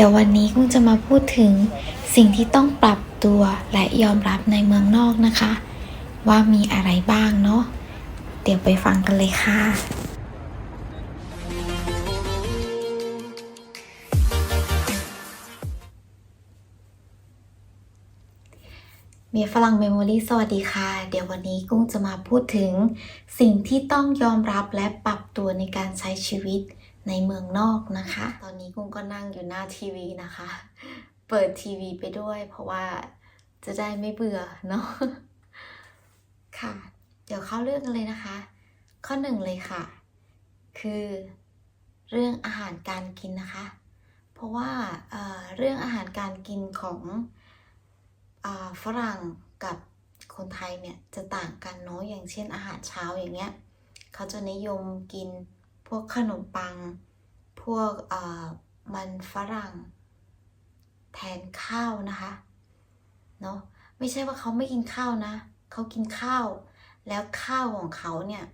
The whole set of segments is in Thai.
ดี๋ยววันนี้กุ้งจะมาพูดถึงสิ่งที่ต้องปรับตัวและยอมรับในเมืองนอกนะคะ ว่ามีอะไรบ้างเนาะเดี๋ยวไปฟังกันเลยค่ะ มีฝรั่งเมมโมรี่สวัสดีค่ะ เดี๋ยววันนี้กุ้งจะมาพูดถึง สิ่งที่ต้องยอมรับและปรับตัวในการใช้ชีวิต ในเมืองนอกนะคะ ตอนนี้กุ้งก็นั่งอยู่หน้าทีวีนะคะ เปิดทีวีไปด้วย เพราะว่าจะได้ไม่เบื่อเนาะค่ะ เดี๋ยวเข้าเรื่องกันเลยนะคะ ข้อหนึ่งเลยค่ะ คือเรื่องอาหารการกินนะคะ เพราะว่าเเรื่องอาหารการกินของอฝรั่งกับคนไทยเนี่ยจะต่างกันเนาะอย่างเช่นอาหารเช้าอย่างเงี้ยเขาจะนิยมกินพวกขนมปัง วกมันฝรั่ง แทนข้าวนะคะเนาะไม่ใช่ว่าเขาไม่กินข้าวนะ เขากินข้าว แล้วข้าวของเขาเนี่ย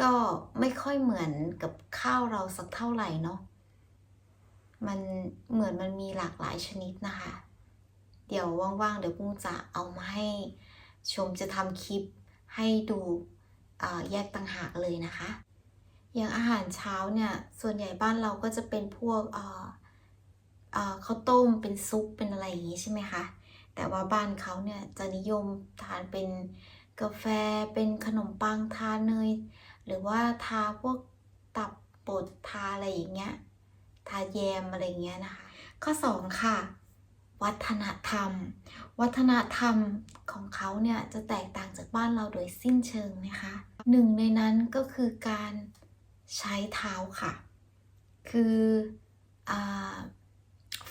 ก็ไม่ค่อยเหมือนกับข้าวเราสักเท่าไหร่เนาะมันเหมือนมันมีหลากหลายชนิดนะคะ เดี๋ยวว่างๆ เดี๋ยวกุ้งจะเอามาให้ชมจะทำคลิปให้ดูแยกต่างหากเลยนะคะ อย่างอาหารเช้าเนี่ยส่วนใหญ่บ้านเราก็จะเป็นพวกอ่าอ่าข้าวต้มเป็นซุปเป็นอะไรอย่างนี้ใช่ไหมคะแต่ว่าบ้านเขาเนี่ยจะนิยมทานเป็นกาแฟเป็นขนมปังทาเนยหรือว่าทาพวกตับปดทาอะไรอย่างเงี้ยทาแยมอะไรอย่างเงี้ยนะคะ ข้อ 2 ค่ะ วัฒนธรรม วัฒนธรรมของเขาเนี่ยจะแตกต่างจากบ้านเราโดยสิ้นเชิงนะคะหนึ่งในนั้นก็คือการ ใช้เท้าค่ะ คืออ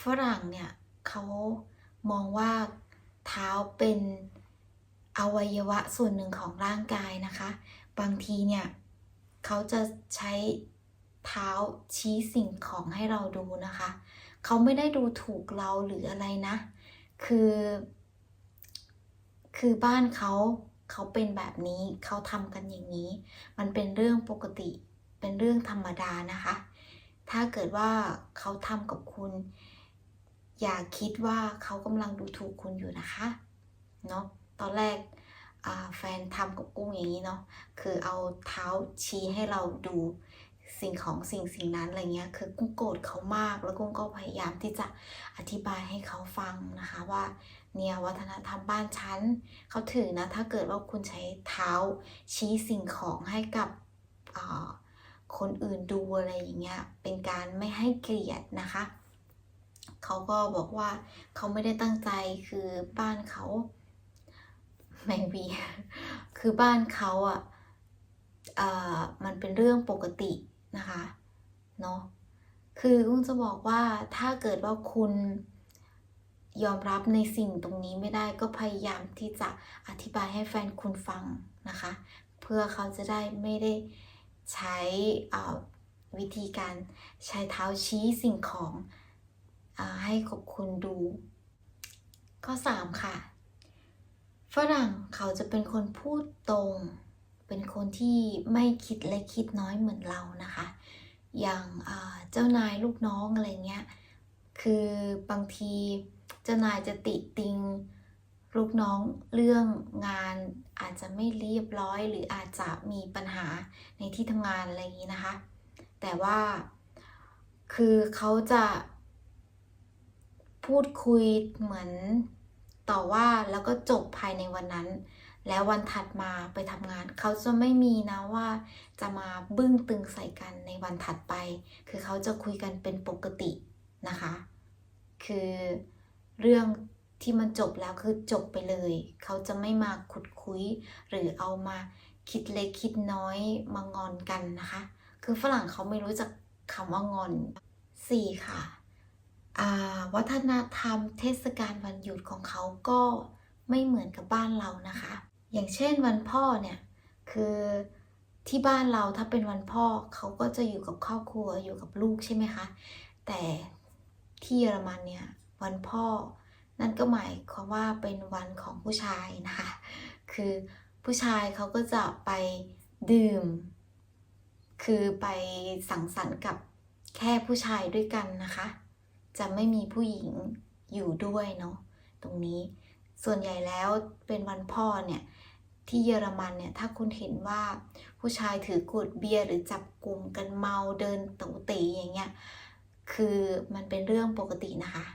ฝรั่งเนี่ยเขามองว่าเท้าเป็นอวัยวะส่วนหนึ่งของร่างกายนะคะ บางทีเนี่ยเขาจะใช้เท้าชี้สิ่งของให้เราดูนะคะ เขาไม่ได้ดูถูกเราหรืออะไรนะ คือ คือบ้านเขาเขาเป็นแบบนี้เขาทำกันอย่างนี้ มันเป็นเรื่องปกติ เป็นเรื่องธรรมดานะคะ ถ้าเกิดว่าเขาทำกับคุณ อย่าคิดว่าเขากำลังดูถูกคุณอยู่นะคะเนาะตอนแรกแฟนทำกับกุ้งอย่างนี้เนาะคือเอาเท้าชี้ให้เราดูสิ่งของสิ่งสิ่งนั้นอะไรเงี้ยคือกุ้งโกรธเขามากแล้วกุ้งก็พยายามที่จะอธิบายให้เขาฟังนะคะว่าเนี่ยวัฒนธรรมบ้านฉันเขาถือนะถ้าเกิดว่าคุณใช้เท้าชี้สิ่งของให้กับอ คนอื่นดูอะไรอย่างเงี้ยเป็นการไม่ให้เกียรตินะคะเขาก็บอกว่าเขาไม่ได้ตั้งใจคือบ้านเขาแมงวีคือบ้านเขาอะเอ่อมันเป็นเรื่องปกตินะคะเนาะคือกุ้งจะบอกว่าถ้าเกิดว่าคุณยอมรับในสิ่งตรงนี้ไม่ได้ก็พยายามที่จะอธิบายให้แฟนคุณฟังนะคะ เพื่อเขาจะได้ไม่ได้ ใช้วิธีการใช้เท้าชี้สิ่งของอให้กับคุณดู ข้อ 3 ค่ะ ฝรั่งเขาจะเป็นคนพูดตรง เป็นคนที่ไม่คิดเล็กคิดน้อยเหมือนเรานะคะ อย่างเจ้านายลูกน้องอะไรเงี้ย คือบางทีเจ้านายจะติติง ลูกน้องเรื่องงานอาจจะไม่เรียบร้อย หรืออาจจะมีปัญหาในที่ทำงานอะไรอย่างนี้นะคะ แต่ว่าคือเขาจะพูดคุยเหมือนต่อว่าแล้วก็จบภายในวันนั้น แล้ววันถัดมาไปทำงาน เขาจะไม่มีนะว่าจะมาบึ้งตึงใส่กันในวันถัดไป คือเขาจะคุยกันเป็นปกตินะคะ คือเรื่อง ที่มันจบแล้วคือจบไปเลย เขาจะไม่มาขุดคุย หรือเอามาคิดเล็กคิดน้อยมางอนกันนะคะ คือฝรั่งเขาไม่รู้จักคำว่างอน 4 ค่ะอ่าวัฒนธรรมเทศกาลวันหยุดของเขาก็ไม่เหมือนกับบ้านเรานะคะ อย่างเช่นวันพ่อเนี่ย คือที่บ้านเราถ้าเป็นวันพ่อเขาก็จะอยู่กับครอบครัวอยู่กับลูกใช่ไหมคะ แต่ที่เยอรมันเนี่ยวันพ่อ นั่นก็หมายความว่าเป็นวันของผู้ชายนะคะ คือผู้ชายเขาก็จะไปดื่ม คือไปสังสรรค์กับแค่ผู้ชายด้วยกันนะคะ จะไม่มีผู้หญิงอยู่ด้วยเนาะตรงนี้ส่วนใหญ่แล้วเป็นวันพ่อเนี่ยที่เยอรมันเนี่ยถ้าคุณเห็นว่าผู้ชายถือขวดเบียร์หรือจับกลุ่มกันเมาเดินตูตีอย่างเงี้ยคือมันเป็นเรื่องปกตินะคะ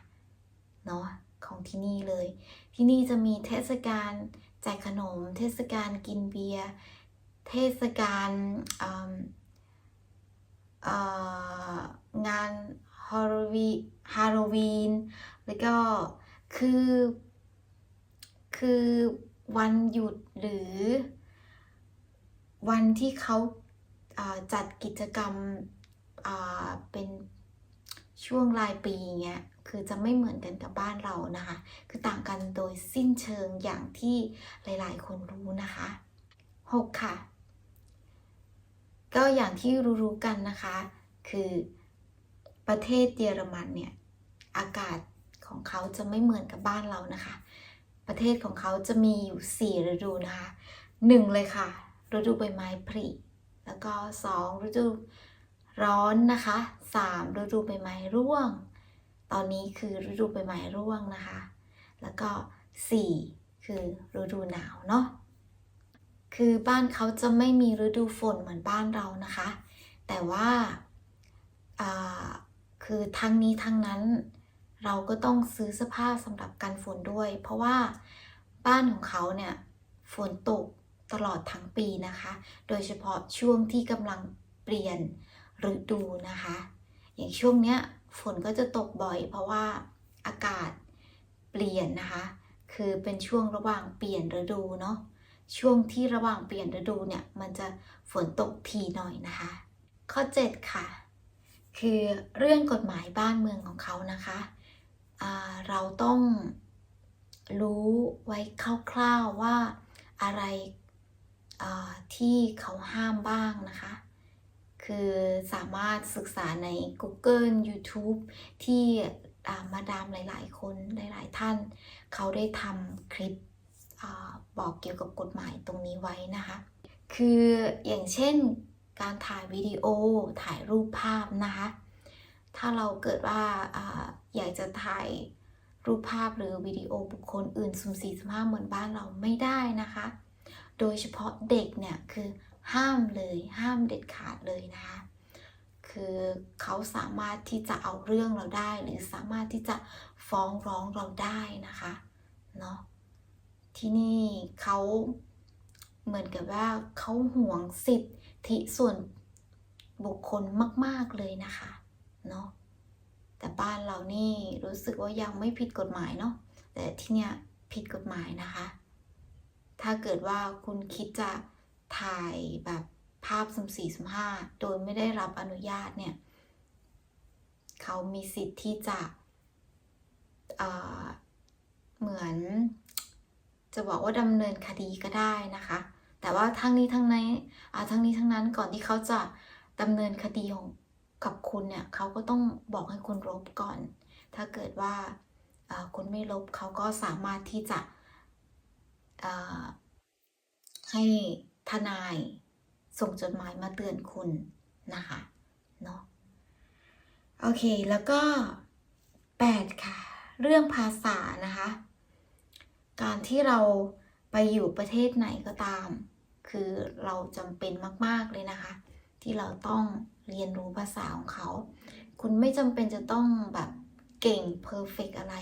เนาะ ของที่นี่เลย ที่นี่จะมีเทศกาลแจกขนม เทศกาลกินเบียร์เทศกาลงานฮาโลวีฮาโลวีนแล้วก็คือคือวันหยุดหรือวันที่เขาอ่าจัดกิจกรรมเป็นช่วงรายปีเงี้ย คือจะไม่เหมือนกันกับบ้านเรานะคะ คือต่างกันโดยสิ้นเชิงอย่างที่หลาย ๆ คนรู้นะคะ 6 ค่ะ ก็อย่างที่รู้ๆกันนะคะ คือประเทศเยอรมันเนี่ย อากาศของเขาจะไม่เหมือนกับบ้านเรานะคะ ประเทศของเขาจะมีอยู่ 4 ฤดูนะคะหนึ่งเลยค่ะ ฤดูใบไม้ผลิแล้วก็ 2 ฤดูร้อนนะคะ 3 ฤดูใบไม้ร่วง ตอนนี้คือฤดูใบไม้ร่วงนะคะ แล้วก็ 4 คือฤดูหนาวเนาะ คือบ้านเขาจะไม่มีฤดูฝนเหมือนบ้านเรานะคะ แต่ว่าคือทั้งนี้ทั้งนั้นเราก็ต้องซื้อเสื้อผ้าสำหรับกันฝนด้วย เพราะว่าบ้านของเขาเนี่ยฝนตกตลอดทั้งปีนะคะ โดยเฉพาะช่วงที่กำลังเปลี่ยนฤดูนะคะ อย่างช่วงเนี้ย ฝนก็จะตกบ่อย เพราะว่าอากาศเปลี่ยนนะคะ คือเป็นช่วงระหว่างเปลี่ยนฤดูเนาะช่วงที่ระหว่างเปลี่ยนฤดูเนี่ยมันจะฝนตกทีหน่อยนะคะ ข้อ 7 ค่ะ คือเรื่องกฎหมายบ้านเมืองของเขานะคะอ่าเราต้องรู้ไว้คร่าวๆว่าอะไรที่เขาห้ามบ้างนะคะ คือสามารถศึกษาใน Google YouTube ที่มาดามหลาย ๆ คนหลาย ๆ ท่าน เขาได้ทำคลิปอบอกเกี่ยวกับกฎหมายตรงนี้ไว้นะคะ คืออย่างเช่นการถ่ายวิดีโอถ่ายรูปภาพนะคะ ถ้าเราเกิดว่าออยากจะถ่ายรูปภาพหรือวิดีโอบุคคลอื่นสุ่มสี่สุ่มห้าเหมือนบ้านเราไม่ได้นะคะ โดยเฉพาะเด็กเนี่ยคือ ห้ามเลยห้ามเด็ดขาดเลยนะคะคือเขาสามารถที่จะเอาเรื่องเราได้ หรือสามารถที่จะฟ้องร้องเราได้นะคะเนาะที่นี่เขาเหมือนกับว่าเขาห่วงสิทธิส่วนบุคคลมาก ๆเลยนะคะเนาะแต่บ้านเรานี่รู้สึกว่ายังไม่ผิดกฎหมายเนาะแต่ที่เนี่ยผิดกฎหมายนะคะ ถ้าเกิดว่าคุณคิดจะ ถ่ายแบบภาพสมสี่สมห้าโดยไม่ได้รับอนุญาตเนี่ยเขามีสิทธิ์ที่จะเอ่อเหมือน จะบอกว่าดำเนินคดีก็ได้นะคะ แต่ว่าทั้งนี้ทั้งนั้นทั้งนี้ทั้งนั้นก่อนที่เขาจะดำเนินคดีของกับคุณเนี่ยเขาก็ต้องบอกให้คุณลบก่อน ถ้าเกิดว่าคุณไม่ลบเขาก็สามารถที่จะให้ ทนาย ส่งจดหมายมาเตือนคุณนะคะเนาะโอเคแล้วก็ 8 ค่ะ เรื่องภาษานะคะ การที่เราไปอยู่ประเทศไหนก็ตาม คือเราจำเป็นมาก ๆ เลยนะคะ ที่เราต้องเรียนรู้ภาษาของเขา คุณไม่จำเป็นจะต้องแบบเก่งเพอร์เฟกอะไร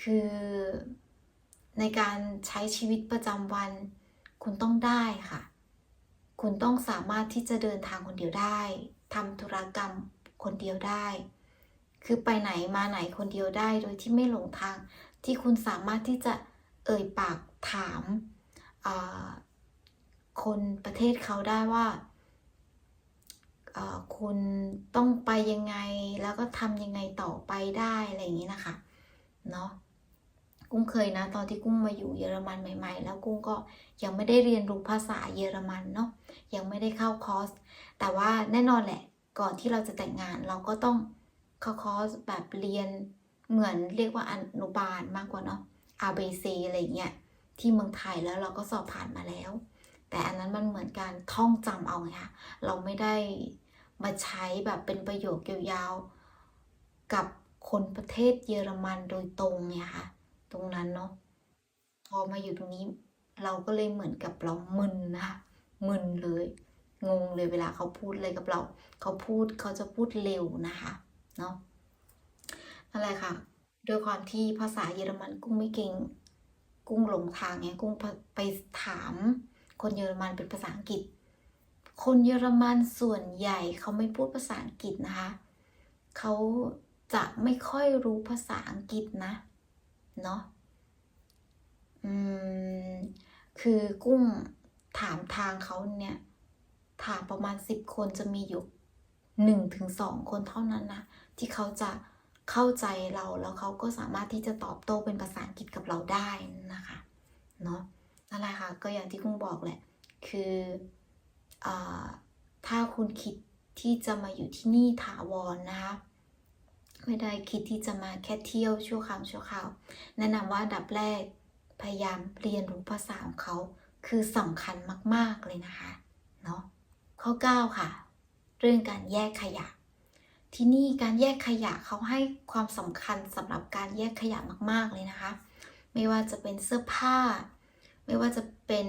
คือในการใช้ชีวิตประจำวัน คุณต้องได้ค่ะ คุณต้องสามารถที่จะเดินทางคนเดียวได้ทำธุรกรรมคนเดียวได้ คือไปไหนมาไหนคนเดียวได้โดยที่ไม่หลงทาง ที่คุณสามารถที่จะเอ่ยปากถามาคนประเทศเขาได้ว่าคุณต้องไปยังไงแล้วก็ทำยังไงต่อไปได้อะไรอย่างนี้นะคะเนาะ กุ้งเคยนะ ตอนที่กุ้งมาอยู่เยอรมันใหม่ ๆ แล้วกุ้งก็ยังไม่ได้เรียนรู้ภาษาเยอรมันเนาะยังไม่ได้เข้าคอร์สแต่ว่าแน่นอนแหละ ก่อนที่เราจะแต่งงานเราก็ต้องเข้าคอร์สแบบเรียนเหมือนเรียกว่าอนุบาลมากกว่าเนาะ ABC อะไรเงี้ยที่เมืองไทยแล้วเราก็สอบผ่านมาแล้ว แต่อันนั้นมันเหมือนการท่องจำเอาไงคะเราไม่ได้มาใช้แบบเป็นประโยคยาวๆกับคนประเทศเยอรมันโดยตรงเนี่ยค่ะ ตรงนั้นเนาะพอมาอยู่ตรงนี้ เราก็เลยเหมือนกับเรามึนนะคะมึนเลย งงเลยเวลาเขาพูดอะไรกับเรา เขาพูดเขาจะพูดเร็วนะคะเนาะอะไรค่ะด้วยความที่ภาษาเยอรมันกุ้งไม่เก่ง กุ้งหลงทางไงกุ้งไปถามคนเยอรมันเป็นภาษาอังกฤษ คนเยอรมันส่วนใหญ่เขาไม่พูดภาษาอังกฤษนะคะ เขาจะไม่ค่อยรู้ภาษาอังกฤษนะ เนาะอืมคือกุ้งถามทางเขาเนี่ย ถามประมาณสิบคนจะมีอยู่หนึ่งถึงสองคนเท่านั้นนะที่เขาจะเข้าใจเราแล้วเขาก็สามารถที่จะตอบโต้เป็นภาษาอังกฤษกับเราได้นะคะเนาะนั่นแหละค่ะก็อย่างที่กุ้งบอกแหละ คืออถ้าคุณคิดที่จะมาอยู่ที่นี่ถาวรนนะคะ ไม่ได้คิดที่จะมาแค่เที่ยวชั่วคราวชั่วคราวแนะนำว่าดับแรกพยายามเรียนรู้ภาษาของเขาคือสำคัญมาก ๆ เลยนะคะเนาะข้อ 9 ค่ะ เรื่องการแยกขยะ ที่นี่การแยกขยะเขาให้ความสำคัญสำหรับการแยกขยะมาก ๆ เลยนะคะ ไม่ว่าจะเป็นเสื้อผ้า ไม่ว่าจะเป็น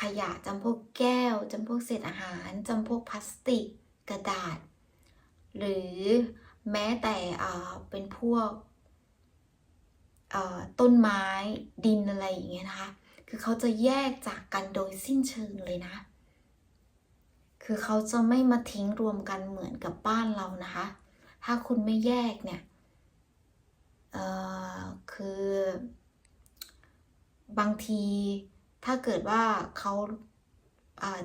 ขยะจำพวกแก้วจำพวกเศษอาหารจำพวกพลาสติก กระดาษ หรือ แม้แต่เป็นพวกต้นไม้ดินอะไรอย่างเงี้ยนะคะ คือเขาจะแยกจากกันโดยสิ้นเชิงเลยนะ คือเขาจะไม่มาทิ้งรวมกันเหมือนกับบ้านเรานะคะ ถ้าคุณไม่แยกเนี่ยคือบางทีถ้าเกิดว่าเขา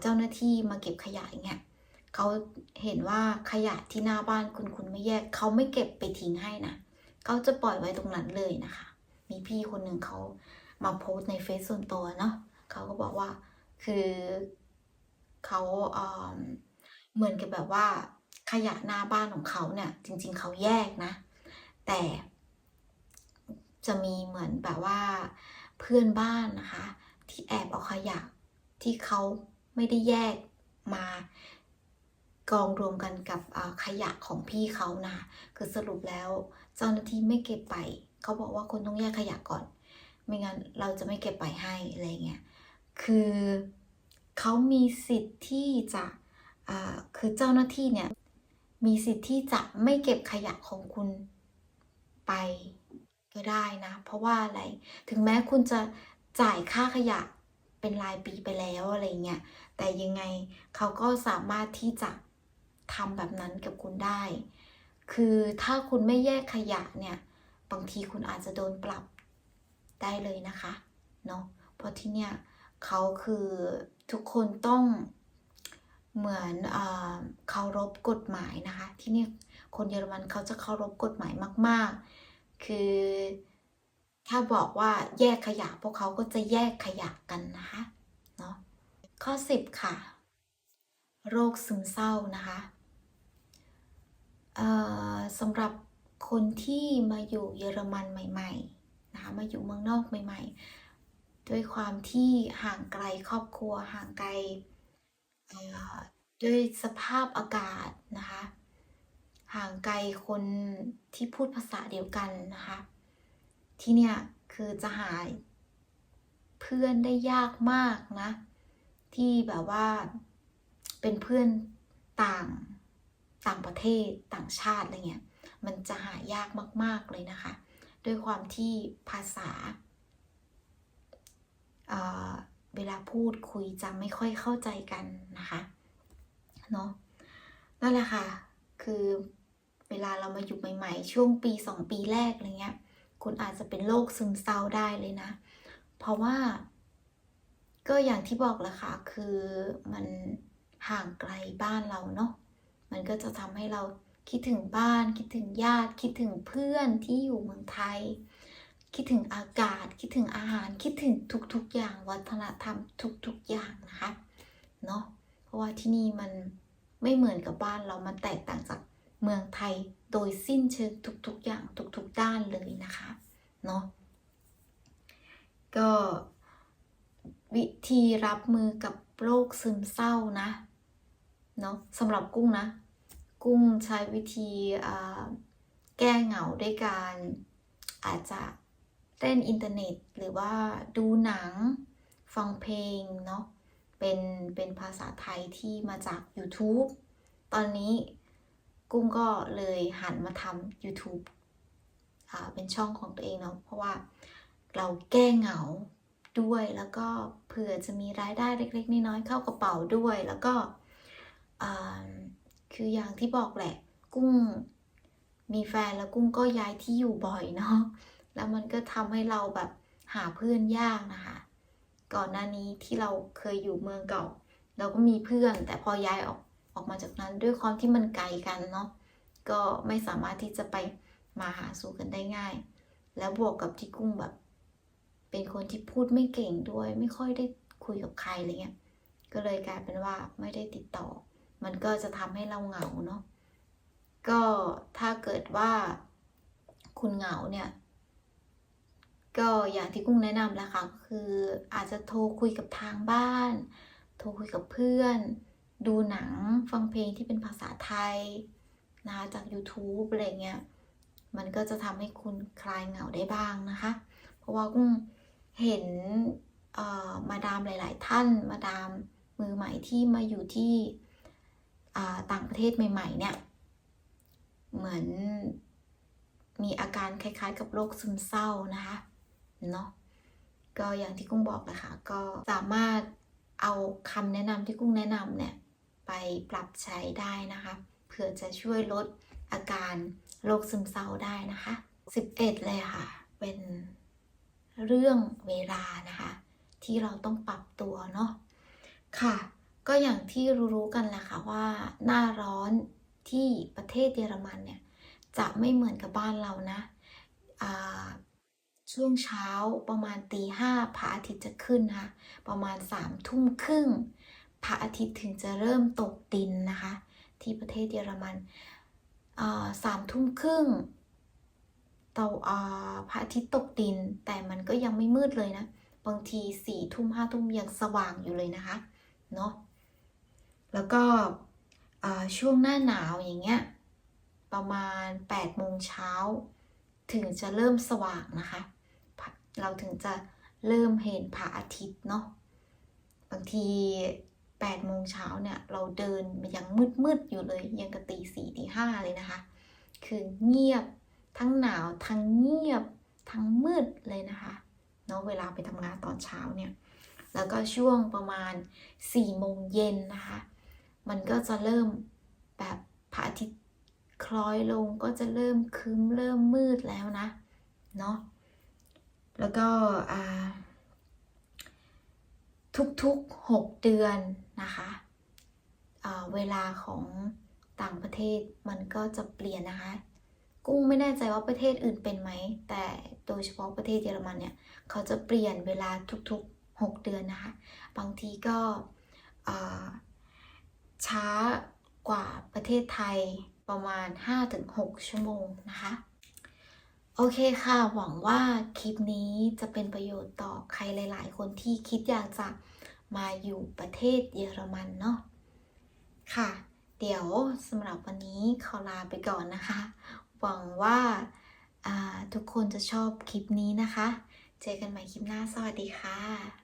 เจ้าหน้าที่มาเก็บขยะอย่างเงี้ย เขาเห็นว่าขยะที่หน้าบ้านคุณคุณไม่แยกเขาไม่เก็บไปทิ้งให้นะเขาจะปล่อยไว้ตรงนั้นเลยนะคะ มีพี่คนหนึ่งเขามาโพสในเฟซส่วนตัวเนาะเขาก็บอกว่าคือเขาเเหมือนกับแบบว่าขยะหน้าบ้านของเขาเนี่ย จริง ๆเขาแยกนะ แต่จะมีเหมือนแบบว่าเพื่อนบ้านนะคะ ที่แอบเอาขยะที่เขาไม่ได้แยกมา กองรวมกันกับขยะของพี่เขานะคือสรุปแล้วเจ้าหน้าที่ไม่เก็บไป เขาบอกว่าคุณต้องแยกขยะก่อน ไม่งั้นเราจะไม่เก็บไปให้อะไรเงี้ยคือเขามีสิทธิ์ที่จะคือเจ้าหน้าที่เนี่ยมีสิทธิ์ที่จะไม่เก็บขยะของคุณไปก็ได้นะ เพราะว่าอะไรถึงแม้คุณจะจ่ายค่าขยะเป็นรายปีไปแล้วอะไรเงี้ยแต่ยังไงเขาก็สามารถที่จะ ทำแบบนั้นกับคุณได้ คือถ้าคุณไม่แยกขยะเนี่ยบางทีคุณอาจจะโดนปรับได้เลยนะคะเนาะเพราะที่เนี่ยเขาคือทุกคนต้องเหมือนเคารพกฎหมายนะคะ ที่นี่คนเยอรมันเขาจะเคารพกฎหมายมาก ๆ คือถ้าบอกว่าแยกขยะพวกเขาก็จะแยกขยะกันนะคะเนาะข้อ 10 ค่ะ โรคซึมเศร้านะคะ สำหรับคนที่มาอยู่เยอรมันใหม่ๆนะคะมาอยู่เมืองนอกใหม่ ๆ ด้วยความที่ห่างไกลครอบครัวห่างไกลด้วยสภาพอากาศนะคะห่างไกลคนที่พูดภาษาเดียวกันนะคะที่เนี่ยคือจะหาเพื่อนได้ยากมากนะ ที่แบบว่าเป็นเพื่อนต่าง ต่างประเทศต่างชาติอะไรเงี้ยมันจะหายากมาก ๆ เลยนะคะ ด้วยความที่ภาษาเเวลาพูดคุยจะไม่ค่อยเข้าใจกันนะคะเนาะนั่นแหละค่ะ คือเวลาเรามาอยู่ใหม่ ๆ ช่วงปีสองปีแรกอะไรเงี้ยคุณอาจจะเป็นโรคซึมเศร้าได้เลยนะ เพราะว่า ก็อย่างที่บอกแหละค่ะ คือมันห่างไกลบ้านเราเนาะ มันก็จะทำให้เราคิดถึงบ้าน คิดถึงญาติ คิดถึงเพื่อนที่อยู่เมืองไทย คิดถึงอากาศ คิดถึงอาหาร คิดถึงทุกๆอย่างวัฒนธรรมทุกๆอย่างนะคะเนาะเพราะว่าที่นี่มันไม่เหมือนกับบ้านเรามันแตกต่างจากเมืองไทยโดยสิ้นเชิงทุกๆอย่างทุกๆด้านเลยนะคะเนาะก็วิธีรับมือกับโรคซึมเศร้านะเนาะสำหรับกุ้งนะ กุ้งใช้วิธีแก้เหงาด้วยการอาจจะเล่นอินเทอร์เน็ต หรือว่าดูหนังฟังเพลงเนาะเป็นเป็นภาษาไทยที่มาจาก YouTube ตอนนี้กุ้งก็เลยหันมาทำ YouTube อ่าเป็นช่องของตัวเองเนาะเพราะว่าเราแก้เหงาด้วยแล้วก็เผื่อจะมีรายได้เล็ก ๆ น้อยๆเข้ากระเป๋าด้วยแล้วก็อ่า คืออย่างที่บอกแหละ กุ้ง มีแฟนแล้วกุ้งก็ย้ายที่อยู่บ่อยเนาะแล้วมันก็ทำให้เราแบบหาเพื่อนยากนะคะ ก่อนหน้านี้ที่เราเคยอยู่เมืองเก่า เราก็มีเพื่อน แต่พอย้ายออกออกมาจากนั้นด้วยความที่มันไกลกันเนาะก็ไม่สามารถที่จะไปมาหาสู่กันได้ง่าย แล้วบวกกับที่กุ้งแบบ เป็นคนที่พูดไม่เก่งด้วย ไม่ค่อยได้คุยกับใครอะไรเงี้ยก็เลยกลายเป็นว่าไม่ได้ติดต่อ มันก็จะทำให้เราเหงาเนาะก็ถ้าเกิดว่าคุณเหงาเนี่ย ก็อย่างที่กุ้งแนะนำแหล้วค่ะก็คืออาจจะโทรคุยกับทางบ้าน โทรคุยกับเพื่อน ดูหนังฟังเพลงที่เป็นภาษาไทยนะคะจาก YouTube อะไรเงี้ยมันก็จะทำให้คุณคลายเหงาได้บ้างนะคะ เพราะว่ากุ้งเห็นมาดามหลาย ๆ ท่านมาดามมือใหม่ที่มาอยู่ที่ ต่างประเทศใหม่ๆเนี่ยเหมือนมีอาการคล้ายๆ กับโรคซึมเศร้านะคะเนาะก็อย่างที่กุ้งบอกแหละคะก็สามารถเอาคำแนะนำที่กุ้งแนะนำเนี่ยไปปรับใช้ได้นะคะเผื่อจะช่วยลดอาการโรคซึมเศร้าได้นะคะ 11 เลยค่ะ เป็นเรื่องเวลานะคะ ที่เราต้องปรับตัวเนาะค่ะ ก็อย่างที่รู้ๆกันแหละค่ะว่าหน้าร้อนที่ประเทศเยอรมันเนี่ยจะไม่เหมือนกับบ้านเรานะาช่วงเช้าประมาณตีห้าพระอาทิตย์จะขึ้นนะคะประมาณสามทุ่มครึ่งพระอาทิตย์ถึงจะเริ่มตกดินนะคะ ที่ประเทศเยอรมันสามทุ่มครึ่งตะอ่าพระอาทิตย์ตกดิน แต่มันก็ยังไม่มืดเลยนะ บางทีสี่ทุ่มห้าทุ่มยังสว่างอยู่เลยนะคะ เนาะ แล้วก็ช่วงหน้าหนาวอย่างเงี้ยประมาณ8โมงเช้าถึงจะเริ่มสว่างนะคะ เราถึงจะเริ่มเห็นพระอาทิตย์เนาะบางที8โมงเช้าเนี่ยเราเดินมันยังมืดๆอยู่เลยยังกะตีสี่ตีห้าเลยนะคะ คือเงียบทั้งหนาวทั้งเงียบทั้งมืดเลยนะคะเนาะเวลาไปทำงานตอนเช้าเนี่ย แล้วก็ช่วงประมาณ4โมงเย็นนะคะ มันก็จะเริ่มแบบพระอาทิตย์คล้อยลงก็จะเริ่มครึ้มเริ่มมืดแล้วนะ เนาะแล้วก็ทุกๆ 6 เดือนนะคะเวลาของต่างประเทศมันก็จะเปลี่ยนนะคะ กุ้งไม่แน่ใจว่าประเทศอื่นเป็นไหม แต่โดยเฉพาะประเทศเยอรมันเนี่ยเขาจะเปลี่ยนเวลาทุกๆ 6 เดือนนะคะ บางทีก็ ช้ากว่าประเทศไทยประมาณ 5-6 ชั่วโมงนะคะ โอเคค่ะ หวังว่าคลิปนี้จะเป็นประโยชน์ต่อใครหลาย ๆ คนที่คิดอยากจะมาอยู่ประเทศเยอรมันเนาะค่ะ เดี๋ยวสำหรับวันนี้ขอลาไปก่อนนะคะ หวังว่าทุกคนจะชอบคลิปนี้นะคะ เจอกันใหม่คลิปหน้า สวัสดีค่ะ